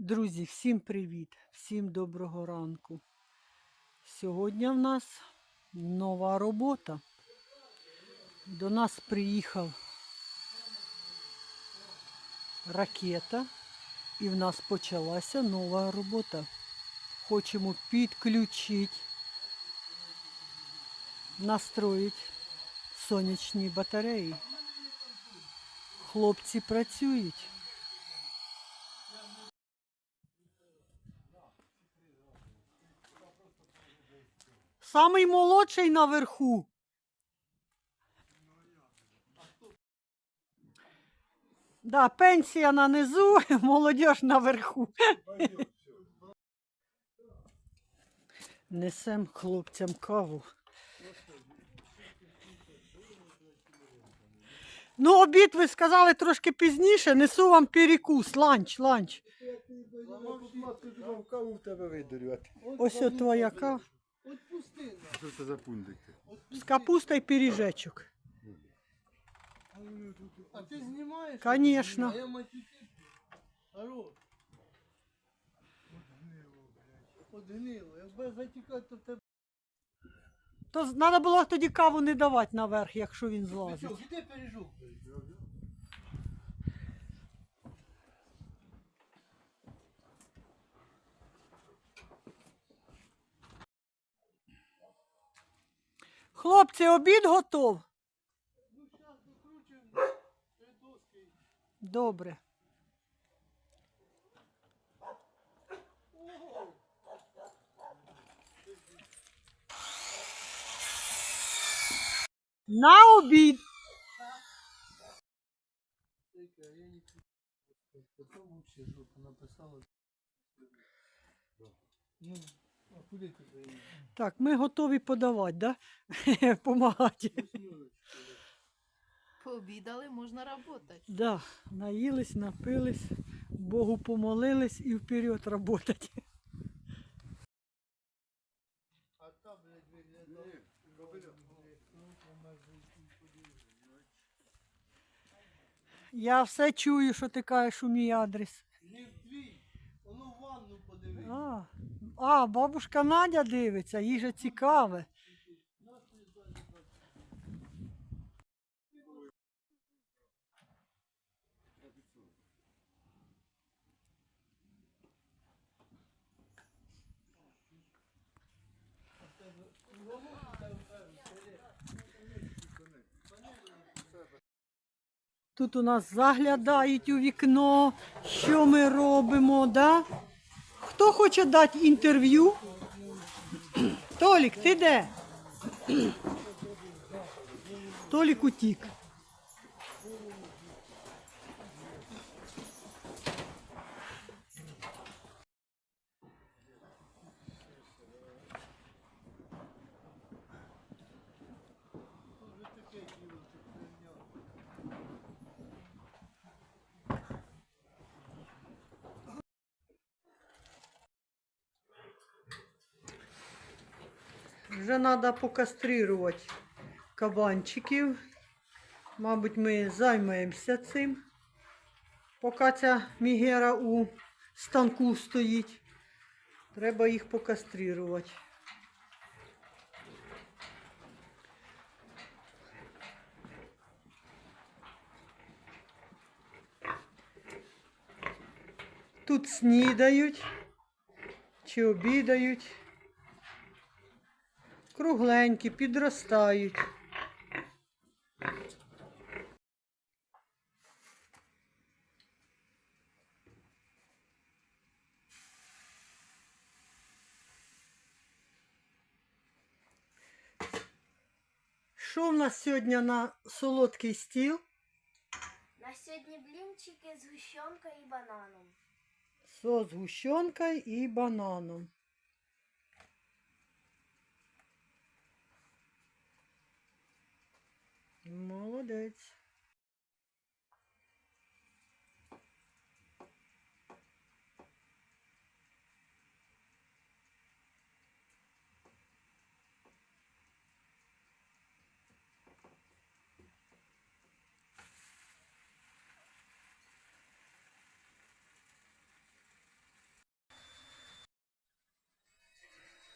Друзі, всім привіт, всім доброго ранку. Сьогодні в нас нова робота. До нас приїхав ракета, і в нас почалася нова робота. Хочемо підключити, настроїти сонячні батареї. Хлопці працюють. Самий молодший наверху. Да, пенсія на низу, молодь наверху. Несем хлопцям каву. Ну, обід ви сказали трошки пізніше, несу вам перекус, ланч, ланч. Ось твоя кава. Що це за пундики? З капуста і пиріжечок. А ти знімаєш? Конечно. А я матюки. Алло. Подгнило. Якби затікати, то в тебе. То треба було тоді каву не давати наверх, якщо він що, злазить. пиріжок? Хлопці, обід готов. Добре. На обід. Потім взагалі жопу написала. Так, ми готові подавати, да? Помагати. Пообідали, можна працювати. Да, наїлись, напились, Богу помолились і вперед. Ну, Я все чую, що ти кажеш у мій адрес. Не в твій. Воно в ванну подивись. А, бабушка Надя дивиться, їй же цікаве. Тут у нас заглядають у вікно, що ми робимо, да? Хто хоче дати інтерв'ю? Толік, ти де? Толік утік. Вже треба покастрирувати кабанчиків. Мабуть, ми займаємося цим. Поки ця мігера у станку стоїть. Треба їх покастрирувати. Тут снідають чи обідають. Кругленькі, підростають. Що в нас сьогодні на солодкий стіл? На сьогодні блінчики з гущенкою і бананом. Сос з гущенкою і бананом. Молодець.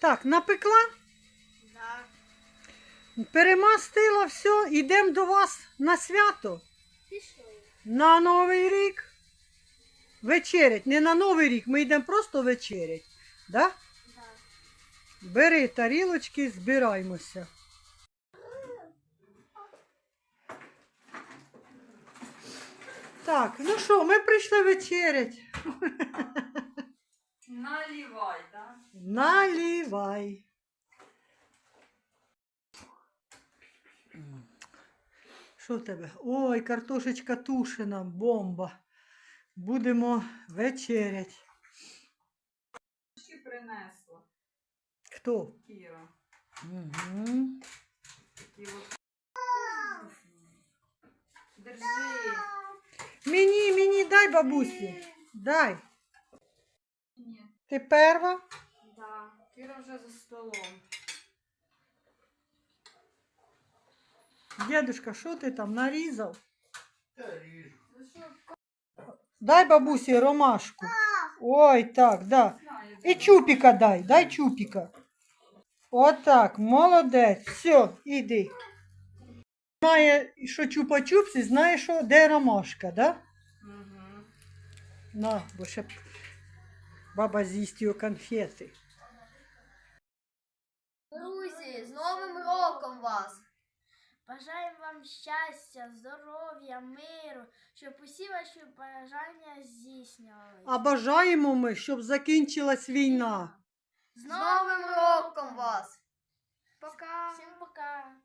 Так, напекла перемастила все, йдемо до вас на свято. На Новий рік. Вечерять. Не на Новий рік, ми йдемо просто вечерять. Да? Да. Бери тарілочки, збираємося. Так, ну що, ми прийшли вечерять. Наливай, да? Наливай. Що в тебе? Ой, картошечка тушена, бомба. Будемо вечерять. Чи принесла Хто? Кіра? Угу. Такі от. Держи. Мені, мені дай бабусі. Дай. Ні. Ти перва? Да. Кіра вже за столом. Дедушка, що ти там нарізав? Що, Дай бабусі ромашку. Ой, так, да. І чупіка дай, дай чупіка. Отак, молодець. Все, іди. Знає, що чупа-чупсі, знає, що де ромашка, да? Угу. На, бо ще баба з'їсть його конфети. Друзі, з Новим роком вас! Бажаємо вам щастя, здоров'я, миру, щоб усі ваші бажання здійснювалися. А бажаємо ми, щоб закінчилась війна. З Новим роком вас! Пока! Всім пока!